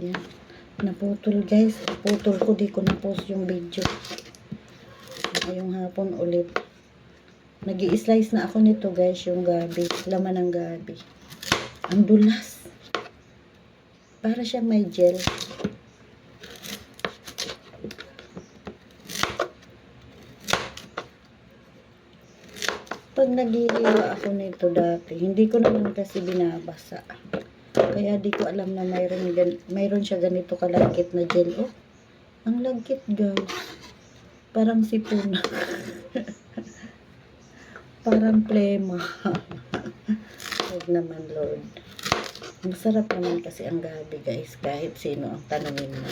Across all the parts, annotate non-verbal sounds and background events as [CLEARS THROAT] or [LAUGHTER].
Yan. Naputol guys. Putol ko. Di ko na-post yung video. Ngayong hapon ulit. nag slice na ako nito guys. Yung gabi. Laman ng gabi. Ang dulas. Para siya may gel. Pag nagiiwa ako nito dati, hindi ko naman kasi binabasa. Kaya di ko alam na mayroon, mayroon siya ganito kalagkit na gel. Oh, ang lagkit guys. Parang sipuna. [LAUGHS] Parang plema. [LAUGHS] Huwag naman Lord. Masarap naman kasi ang gabi guys. Kahit sino ang tanungin mo.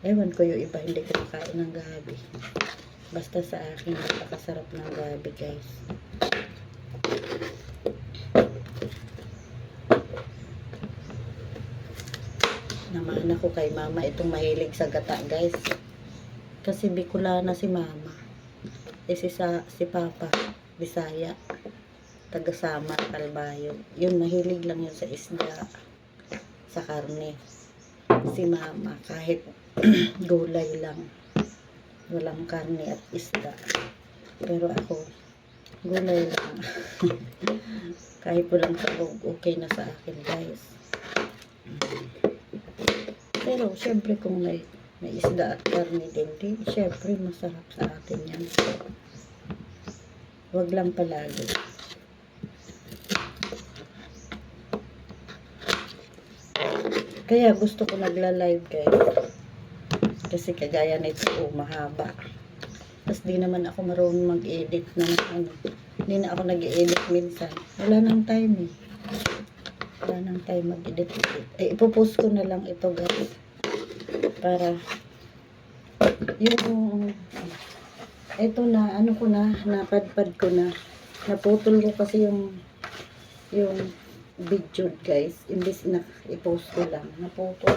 Ewan ko yung iba hindi ko makain ng gabi. Basta sa akin, napakasarap ng gabi guys. Naman ako kay mama itong mahilig sa gata guys. Kasi Bicolana si mama. Eh si, sa, si papa, Bisaya. Tagasama, Kalbayo. Yun, mahilig lang yun sa isda. Sa karne. Si mama, kahit [CLEARS THROAT] gulay lang. Walang karne at isda. Pero ako, gulay lang. [LAUGHS] kahit walang sabog, okay na sa akin guys. Pero, syempre kung may, may isda at karne din, di, syempre masarap sa atin yan. Huwag lang palagi. Kaya gusto ko nagla-live guys. Kasi kagaya nito, oh, mahaba. Tapos di naman ako marunong mag-edit ng ano. Hindi na ako nag-edit minsan. Wala nang time eh. Wala nang time mag-edit. Eh, ipopost ko na lang ito guys. Para yung ito na, ano ko na, napadpad ko na. Naputol ko kasi yung yung video guys. Imbis na i-post ko lang. Naputol.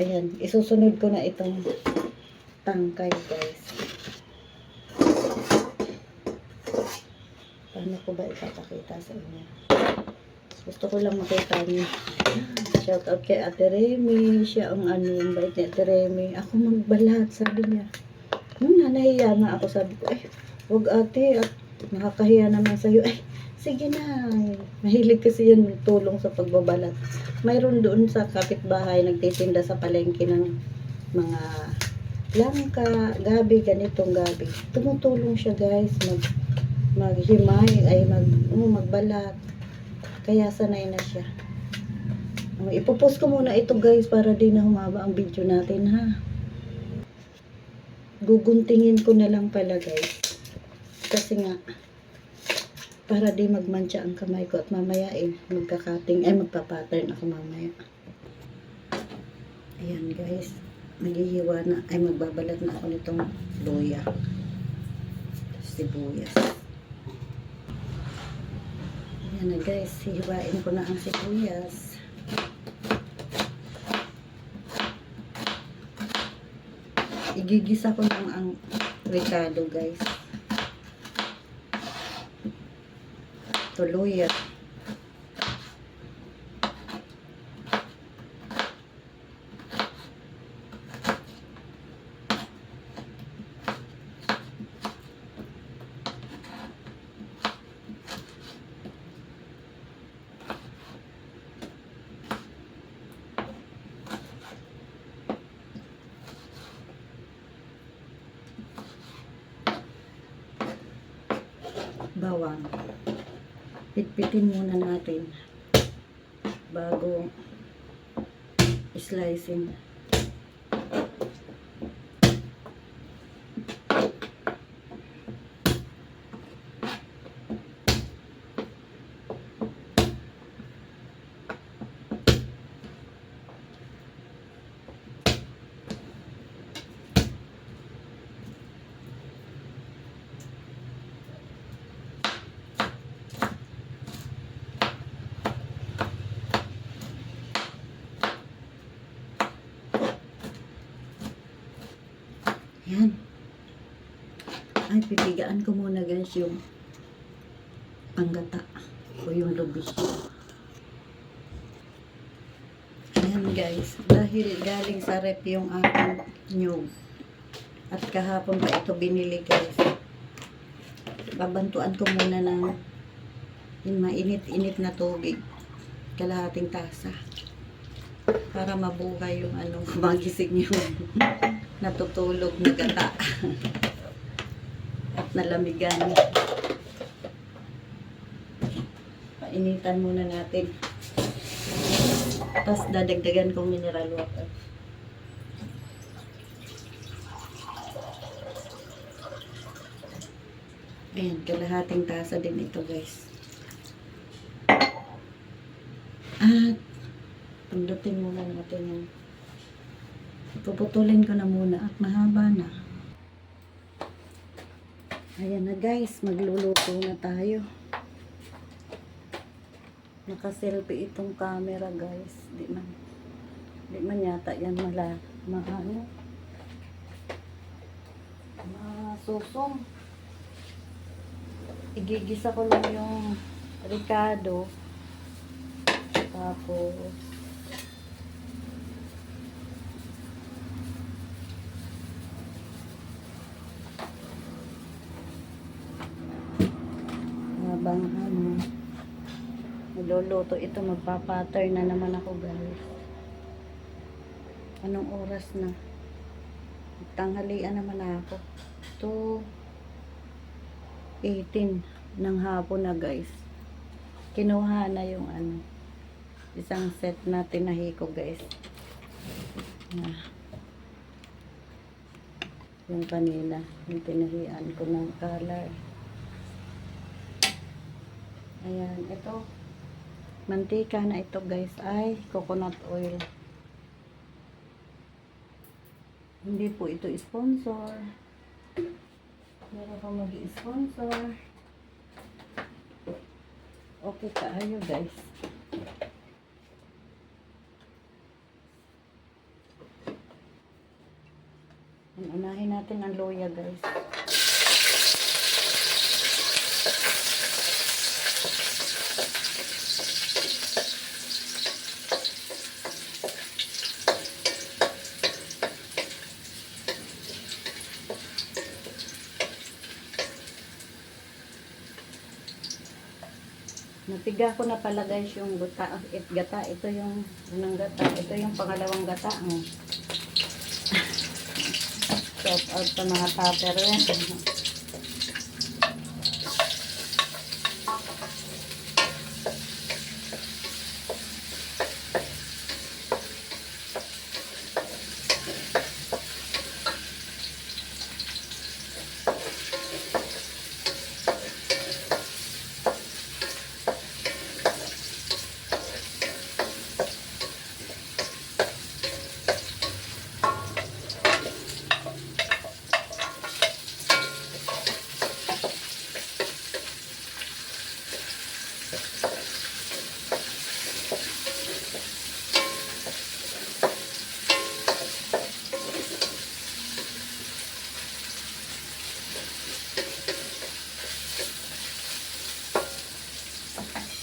Ayan, isusunod ko na itong tangkay guys. Paano ko ba ipapakita sa inyo? Gusto ko lang makita niyo. Shout out kay Ate Remy. Siya ang ano yung bait ni Ate Remy. Ako magbalat, sabi niya. Nung nanahiya na ako, sabi ko, ay, wag ate, at nakakahiya naman sa'yo. Ay, sige na. Mahilig kasi yan tulong sa pagbabalat. Mayroon doon sa kapitbahay, nagtitinda sa palengke ng mga langka, gabi, ganitong gabi. Tumutulong siya guys, mag, maghimay, ay mag, oh, magbalat. Kaya sanay na siya. Oh, ipopost ko muna ito guys para di na humaba ang video natin ha. Guguntingin ko na lang pala guys. Kasi nga, para di magmantsa ang kamay ko at mamaya eh, magkakating, ay magpapattern ako mamaya. Ayan guys, maghihiwa na, ay magbabalat na ako nitong luya. Sibuyas. Ayan na guys, hihiwain ko na ang sibuyas. Igigisa ko lang ang ricado guys. Tuluya. Bawang. Pitpitin muna natin bago slicing. Yan. Ay, pipigaan ko muna guys yung panggata o yung lubis. guys, dahil galing sa rep yung aking nyug. At kahapon pa ito binili guys. Babantuan ko muna ng yung mainit-init na tubig. Kalahating tasa. Para mabuhay yung ano, [LAUGHS] magising yung natutulog na gata. [LAUGHS] At nalamigan. Painitan muna natin. Tapos dadagdagan kong mineral water. Ayan, kalahating tasa din ito guys. At pindutin muna natin yung puputulin ko na muna at mahaba na. Ayan na guys, magluluto na tayo. Naka-selfie itong camera guys. Di man, di man yata yan mala, mahano. Masusong. Igigisa ko lang yung Ricardo. Tapos, habang ano, Niluluto ito, magpapatter na naman ako guys. Anong oras na? Tanghalian naman ako. 2 18 ng hapon na guys. Kinuha na yung ano, isang set na tinahi ko guys. Na, yung kanina, yung tinahian ko ng color. Ayan, ito, mantika na ito guys. Ay coconut oil. Hindi po ito sponsor. Meron pa mag-sponsor. Okay kaayo guys. Unahin natin ang loya guys Napiga ko na pala guys yung gata, it, gata. Ito yung unang gata. Ito yung pangalawang gata. Oh. [LAUGHS] Shout out sa mga tupper yan.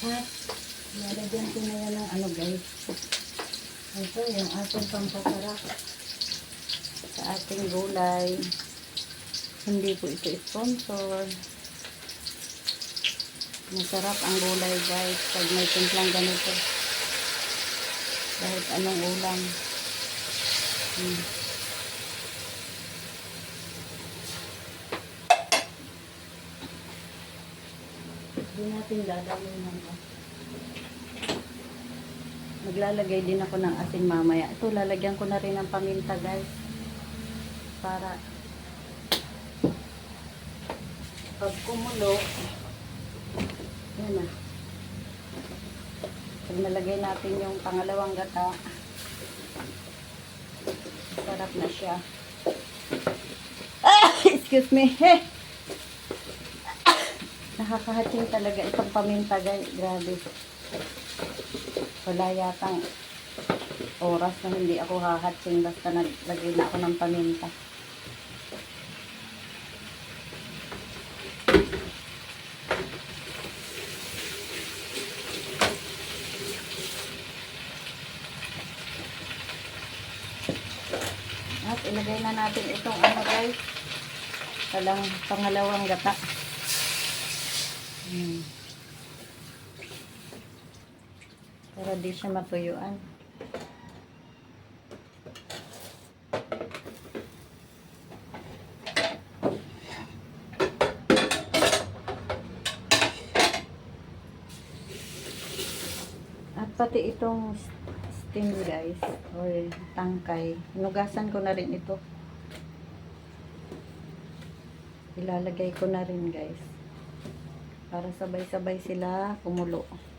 At lalagyan ko na yan ng ano guys. Ito ating pampasarap sa ating gulay. Hindi po ito sponsor. Masarap ang gulay guys pag may timplang ganito. Kahit anong ulam. Hmm. Hindi natin dadawin ng Maglalagay din ako ng asin mamaya. Ito, lalagyan ko na rin ng paminta, guys. Para pag kumulo, yan na. Pag nalagay natin yung pangalawang gata, sarap na siya. Ah! [LAUGHS] Excuse me. Hey! Nakakahating talaga itong paminta, guys. Grabe. Wala yatang oras na hindi ako hahatsing basta naglagay na ako ng paminta. ilagay na natin itong ano guys. Talang pangalawang gata. Hmm. Para di siya matuyuan. At pati itong steam guys, or tangkay, hinugasan ko na rin ito. Ilalagay ko na rin guys. Para sabay-sabay sila kumulo.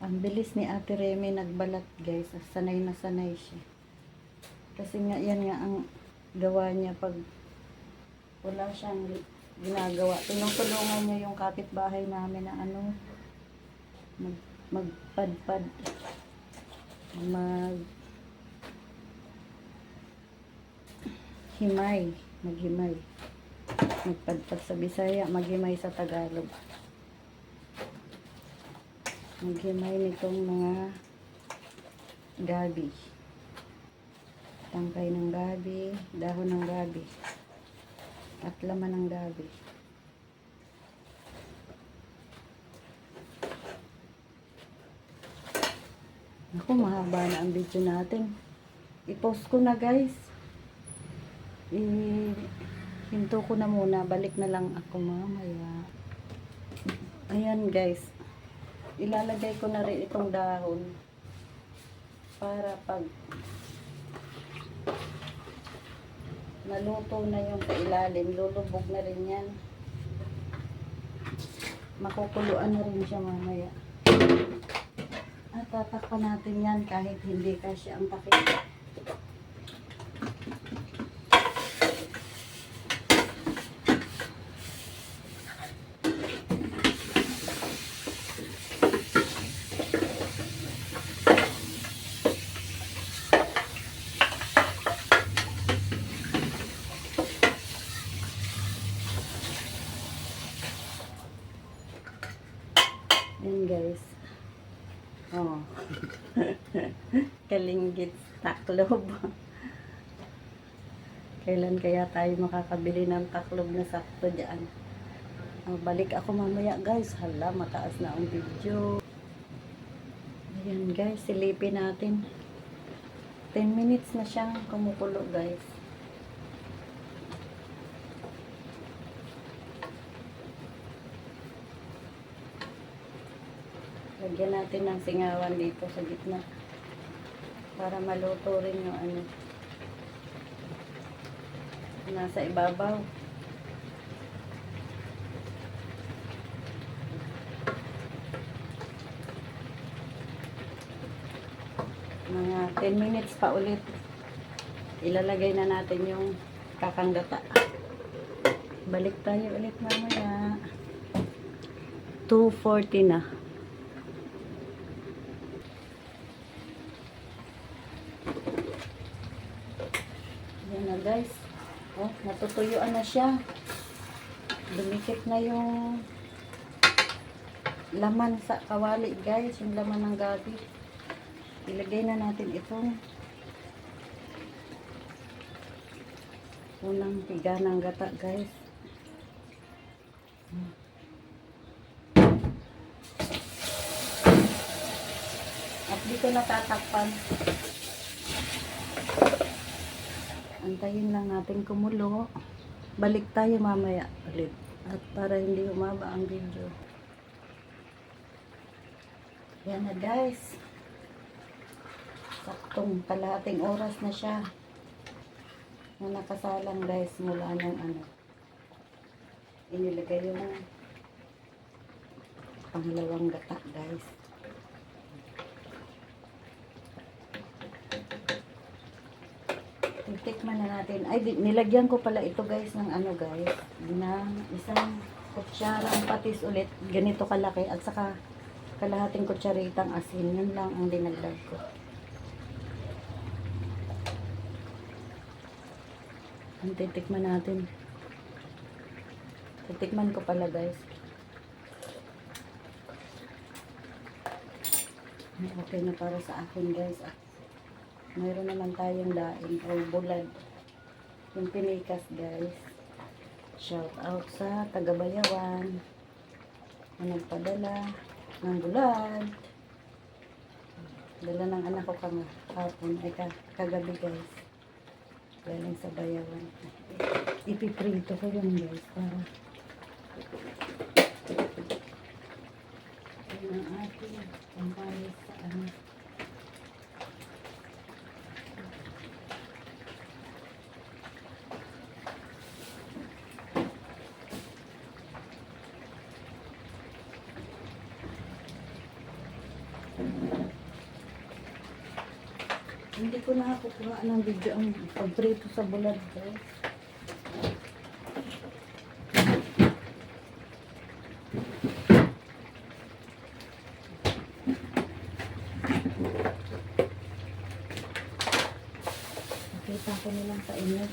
Ang bilis ni Ate Remy nagbalat guys. Sanay na sanay siya. Kasi nga yan nga ang gawa niya pag wala siyang ginagawa. Tinutulungan niya yung kapitbahay namin na ano mag, magpadpad mag himay maghimay magpadpad sa Bisaya maghimay sa Tagalog maghimay nitong mga gabi tangkay ng gabi dahon ng gabi at laman ng gabi Naku, mahaba na ang video natin. I-post ko na guys. I hinto ko na muna. Balik na lang ako mamaya. Ayan guys. Ilalagay ko na rin itong dahon. Para pag naluto na yung kailalim, lulubog na rin yan. Makukuluan na rin siya mamaya. At tatakpan natin yan kahit hindi kasi ang takip. Yan guys. Oh. Kalinggit taklob. Kailan kaya tayo makakabili ng taklob na sakto dyan? Oh, balik ako mamaya guys. Hala, mataas na ang video. Ayan guys, silipin natin. 10 minutes na siyang kumukulo guys. Lagyan natin ng singawan dito sa gitna. Para maluto rin yung ano. Nasa ibabaw. Mga 10 minutes pa ulit. Ilalagay na natin yung kakanggata. Balik tayo ulit mamaya. 2.40 na. Guys. Oh, natutuyuan na siya. Dumikit na yung laman sa kawali guys. Yung laman ng gabi. Ilagay na natin itong unang tiga ng gata guys. At dito natatakpan. Antayin lang natin kumulo. Balik tayo mamaya ulit. At para hindi humaba ang video. Yan na guys. Saktong kalahating oras na siya. Na nakasalang guys mula nung ano. Inilagay yung pangalawang gata guys. Titikman na natin. Ay, nilagyan ko pala ito guys ng ano guys. ng isang kutsarang patis ulit. Ganito kalaki. At saka kalahating kutsaritang asin. Yun lang ang dinagdag ko. Ang titikman natin. Titikman ko pala guys. Okay na para sa akin guys. Ah, Mayroon naman tayong daing o bulad. Yung pinikas guys. Shout out sa tagabayawan na nagpadala ng bulad. Dala ng anak ko kang hapon, ay ka, kagabi guys. Galing sa bayawan. Ipiprito ko yun guys para ang ating pambayad sa ano. Hindi ko nakakukuha ng video ang pagprito sa bulad guys. Nakita ko na lang sa inyo.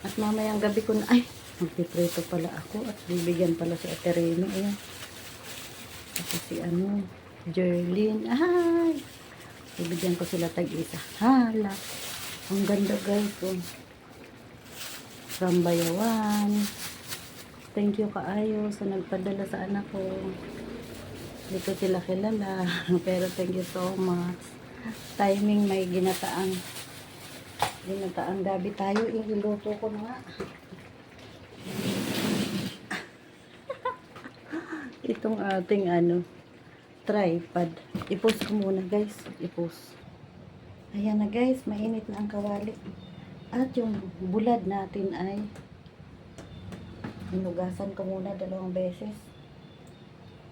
At mamayang gabi ko na, ay, magpiprito pala ako at bibigyan pala si Ate Remy. Ayan. Kasi si ano, Jerlyn. Ay! Bibigyan ko sila tag-isa. Hala! Ang ganda guys. Oh. From Bayawan. Thank you kaayo sa nagpadala sa anak ko. Hindi ko sila kilala. [LAUGHS] Pero thank you so much. Timing may ginataang ginataang gabi tayo. Iluto ko na nga. [LAUGHS] Itong ating ano, tripod. I-post ko muna guys. I-post. Ayan na guys, mainit na ang kawali. At yung bulad natin ay hinugasan ko muna dalawang beses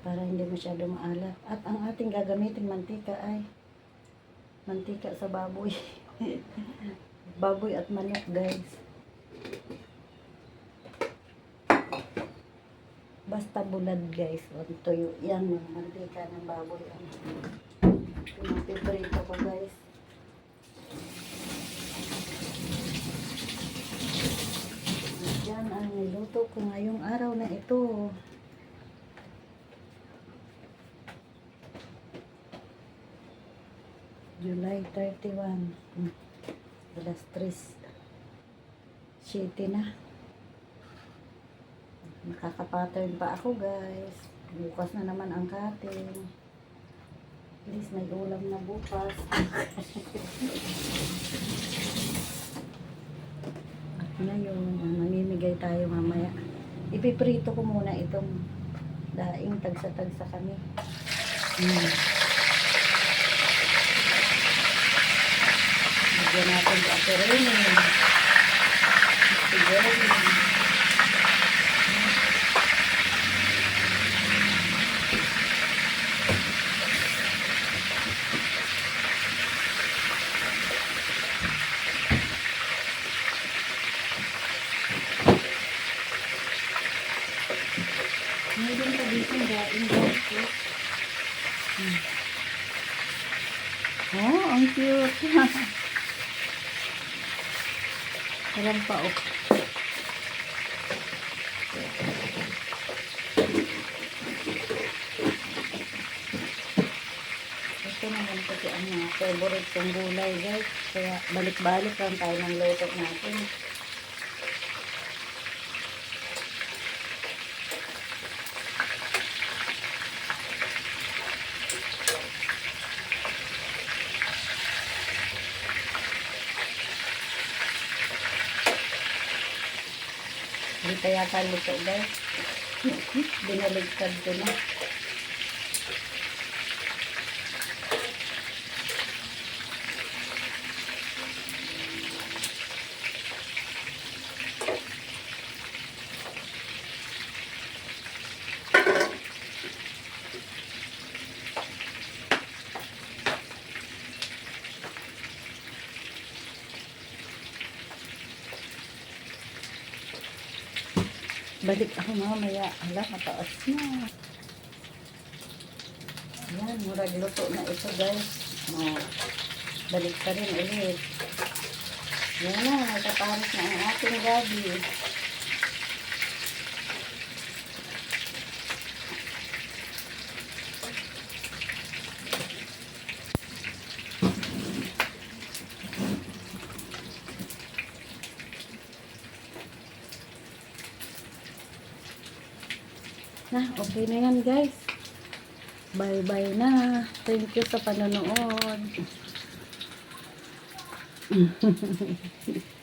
para hindi masyado maalat. At ang ating gagamitin mantika ay mantika sa baboy. [LAUGHS] baboy at manok guys. Basta bulad guys. O tuyo. Yan mantika ng baboy. Ang pinapiprito ko guys. Yan ang niluto ko ngayong araw na ito. July 31. Hmm. Alas 3. City na. Nakaka-pattern pa ako guys. Bukas na naman ang cutting. At least may ulam na bukas. [LAUGHS] At ngayon, ah, mamimigay tayo mamaya. Ipiprito ko muna itong daing tagsa-tagsa kami. Hmm. Bigyan natin sa Aperene. Siguro. Meron pa dito daing guys. Hmm. Oh, ang cute. Alam pa oh. Ito naman kasi ang mga favorite kong gulay guys. Kaya balik-balik lang tayo ng luto natin. Hindi pa yata luto guys. Binaligtad ko na. Balik ako mamaya. Ala, mataas na. Ayan, murag luto na ito guys. Oh, balik ka rin ulit. Yan na, nagkaparos na ang ating gabi. Okay na yan, guys. Bye-bye na. Thank you sa panonood. [LAUGHS]